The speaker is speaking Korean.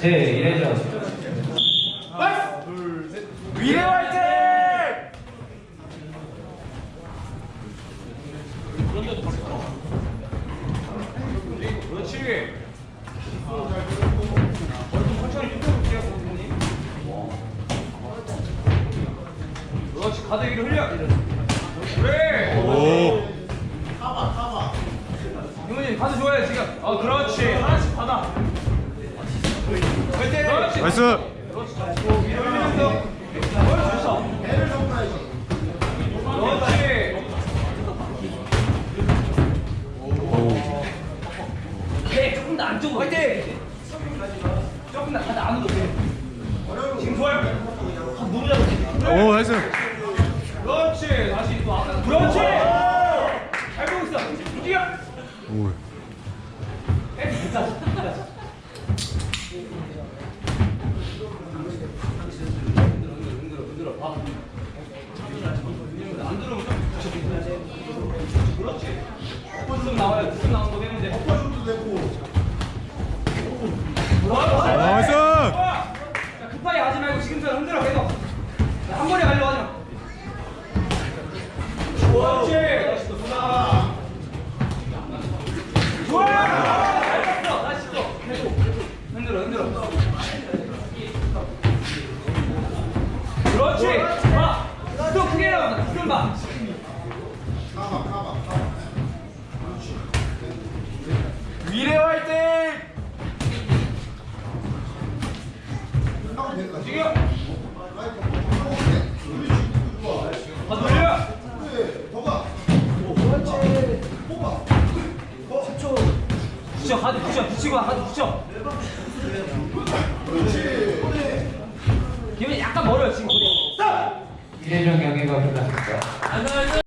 제 1회전 이런 식으로. 흘려 그래 지금. 어, 그렇지. 하나씩 받아. 그렇지. 나이스. 그렇지. 네, 조금 더 안쪽으로. 화이팅! 조금 더 가드 안으로. 지금 좋아요. 오 나이스. 그렇지. 다시 또 앞에. 그렇지. 잘 보고 있어. 움직여. 오. 기타 기타 3번. 4번, 4번, 4번. 미래 화이팅! 지금! 가! 그렇지! 뽑아! 하드 붙여, 붙이고 하드 붙여! 그렇지! 기분이 약간 멀어요, 지금. 1회전 경기가 끝났습니다.